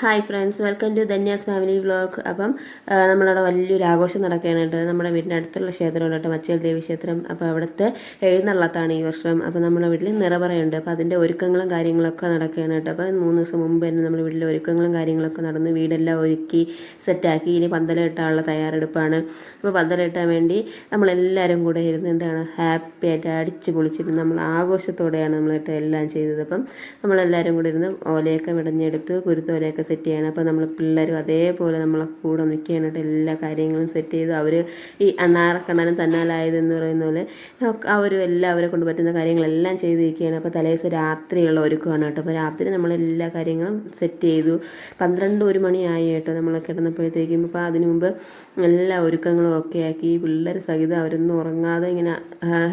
Hi friends welcome to Dhanya's family vlog അപ്പം നമ്മളവിടെ വലിയൊരു ആഘോഷം നടക്കുകയാണ് കേട്ടോ നമ്മുടെ വീടിന്റെ അടുത്തുള്ള ക്ഷേത്രമുണ്ട് കേട്ടോ മച്ചേൽ ദേവി ക്ഷേത്രം. അപ്പോൾ അവിടുത്തെ എഴുന്നള്ളത്താണ് ഈ വർഷം. അപ്പോൾ നമ്മുടെ വീട്ടിൽ നിറപറയുണ്ട്. അപ്പോൾ അതിന്റെ ഒരുക്കങ്ങളും കാര്യങ്ങളൊക്കെ നടക്കുകയാണ് അപ്പോൾ മൂന്ന് ദിവസം മുമ്പ് തന്നെ നമ്മുടെ വീട്ടിലെ ഒരുക്കങ്ങളും കാര്യങ്ങളൊക്കെ നടന്ന് വീടെല്ലാം ഒരുക്കി സെറ്റാക്കി. ഇനി പന്തലിട്ടാനുള്ള തയ്യാറെടുപ്പാണ്. അപ്പോൾ പന്തലിട്ടാൻ വേണ്ടി നമ്മളെല്ലാവരും കൂടെ ഇരുന്ന് എന്താണ് ഹാപ്പി ആയിട്ട് അടിച്ച് പൊളിച്ചിരുന്ന് നമ്മൾ ആഘോഷത്തോടെയാണ് നമ്മളിട്ട് എല്ലാം ചെയ്തത്. അപ്പം നമ്മളെല്ലാവരും കൂടെ ഇരുന്ന് ഓലയൊക്കെ വിടഞ്ഞെടുത്ത് കുരുത്തോലയൊക്കെ സെറ്റ് ചെയ്യണം. അപ്പോൾ നമ്മൾ പിള്ളേരും അതേപോലെ നമ്മളെ കൂടെ നിൽക്കാനായിട്ട് എല്ലാ കാര്യങ്ങളും സെറ്റ് ചെയ്ത് അവർ ഈ അണ്ണാറക്കണ്ണനും തന്നാലായതെന്ന് പറയുന്ന പോലെ അവരും എല്ലാം അവരെ കൊണ്ട് പറ്റുന്ന കാര്യങ്ങളെല്ലാം ചെയ്തിരിക്കുകയാണ് അപ്പോൾ തലേദിവസം രാത്രിയുള്ള ഒരുക്കമാണ് കേട്ടോ. അപ്പോൾ രാത്രി നമ്മൾ എല്ലാ കാര്യങ്ങളും സെറ്റ് ചെയ്തു. പന്ത്രണ്ട് ഒരു മണിയായി കേട്ടോ നമ്മൾ കിടന്നപ്പോഴത്തേക്കും. അപ്പോൾ അതിനു മുമ്പ് എല്ലാ ഒരുക്കങ്ങളും ഒക്കെ ആക്കി പിള്ളേർ സഹിതം അവരൊന്നും ഉറങ്ങാതെ ഇങ്ങനെ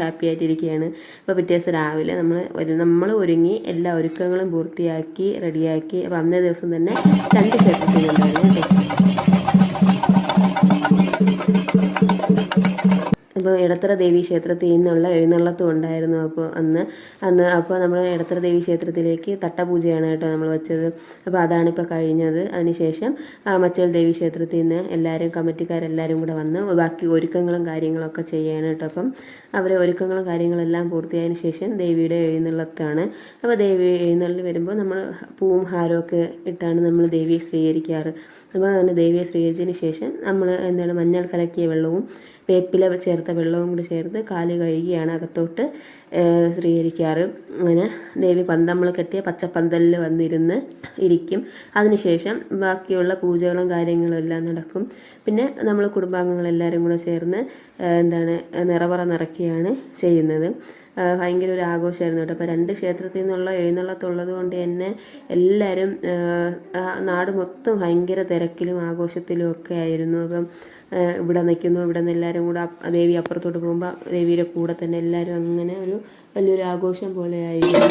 ഹാപ്പി ആയിട്ടിരിക്കുകയാണ്. അപ്പോൾ പിറ്റേ ദിവസം രാവിലെ നമ്മൾ നമ്മൾ ഒരുങ്ങി എല്ലാ ഒരുക്കങ്ങളും പൂർത്തിയാക്കി റെഡിയാക്കി അപ്പോൾ അന്നേ ദിവസം തന്നെ രണ്ട് ക്ഷേത്രത്തിലുണ്ടായിരുന്നു കേട്ടോ ഇടത്തറ ദേവി ക്ഷേത്രത്തിൽ നിന്നുള്ള എഴുന്നള്ളത്തും ഉണ്ടായിരുന്നു. അപ്പോൾ അന്ന് അന്ന് അപ്പോൾ നമ്മൾ ഇടത്തറ ദേവി ക്ഷേത്രത്തിലേക്ക് തട്ടപൂജയാണ് കേട്ടോ നമ്മൾ വെച്ചത്. അപ്പോൾ അതാണ് ഇപ്പോൾ കഴിഞ്ഞത്. അതിനുശേഷം മച്ചൽ ദേവി ക്ഷേത്രത്തിൽ നിന്ന് എല്ലാവരും കമ്മിറ്റിക്കാരെല്ലാവരും കൂടെ വന്ന് ബാക്കി ഒരുക്കങ്ങളും കാര്യങ്ങളൊക്കെ ചെയ്യാണ് കേട്ടോ. അപ്പം അവർ ഒരുക്കങ്ങളും കാര്യങ്ങളെല്ലാം പൂർത്തിയായതിനു ശേഷം ദേവിയുടെ എഴുന്നള്ളത്താണ്. അപ്പോൾ ദേവി എഴുന്നള്ളി വരുമ്പോൾ നമ്മൾ പൂവും ഹാരമൊക്കെ ഇട്ടാണ് നമ്മൾ ദേവിയെ സ്വീകരിക്കാറ്. അപ്പോൾ അങ്ങനെ ദേവിയെ സ്വീകരിച്ചതിന് ശേഷം നമ്മൾ എന്താണ് മഞ്ഞൾ കലക്കിയ വെള്ളവും വേപ്പില ചേർത്ത വെള്ളവും കൂടി ചേർത്ത് കാൽ കഴുകിയാണ് അകത്തോട്ട് സ്ത്രീകരിക്കാറ് അങ്ങനെ ദേവി പന്ത് നമ്മൾ കെട്ടിയ പച്ചപ്പന്തലിൽ വന്നിരുന്ന് ഇരിക്കും. അതിനുശേഷം ബാക്കിയുള്ള പൂജകളും കാര്യങ്ങളും എല്ലാം നടക്കും. പിന്നെ നമ്മൾ കുടുംബാംഗങ്ങളെല്ലാവരും കൂടെ ചേർന്ന് എന്താണ് നിറവറ നിറയ്ക്കുകയാണ് ചെയ്യുന്നത്. ഭയങ്കര ഒരു ആഘോഷമായിരുന്നു കേട്ടോ. അപ്പോൾ രണ്ട് ക്ഷേത്രത്തിൽ നിന്നുള്ള എഴുന്നള്ളത്തുള്ളത് കൊണ്ട് തന്നെ എല്ലാവരും നാട് മൊത്തം ഭയങ്കര തിരക്കിലും ആഘോഷത്തിലും ഒക്കെ ആയിരുന്നു. അപ്പം ഇവിടെ നിൽക്കുന്നു ഇവിടെ നിന്ന് എല്ലാവരും കൂടെ ദേവി അപ്പുറത്തോട്ട് പോകുമ്പോൾ ദേവിയുടെ കൂടെ തന്നെ എല്ലാവരും അങ്ങനെ ഒരു വലിയൊരു ആഘോഷം പോലെ ആയിരുന്നു.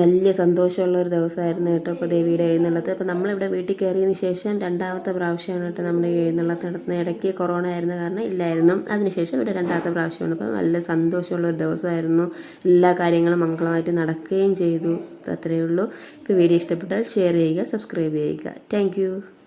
വലിയ സന്തോഷമുള്ള ഒരു ദിവസമായിരുന്നു കേട്ടോ ഇപ്പോൾ ദേവിയുടെ എഴുന്നള്ളത്ത്. അപ്പോൾ നമ്മളിവിടെ വീട്ടിൽ കയറിയതിന് ശേഷം രണ്ടാമത്തെ പ്രാവശ്യമാണ് കേട്ടോ നമ്മുടെ എഴുന്നള്ളത്ത് നടത്തുന്ന ഇടയ്ക്ക് കൊറോണ ആയിരുന്ന കാരണം ഇല്ലായിരുന്നു. അതിനുശേഷം ഇവിടെ രണ്ടാമത്തെ പ്രാവശ്യമാണ്. അപ്പോൾ നല്ല സന്തോഷമുള്ള ഒരു ദിവസമായിരുന്നു. എല്ലാ കാര്യങ്ങളും മംഗളമായിട്ട് നടക്കുകയും ചെയ്തു. അത്രയേ ഉള്ളൂ. ഇപ്പോൾ വീഡിയോ ഇഷ്ടപ്പെട്ടാൽ ഷെയർ ചെയ്യുക സബ്സ്ക്രൈബ് ചെയ്യുക. താങ്ക്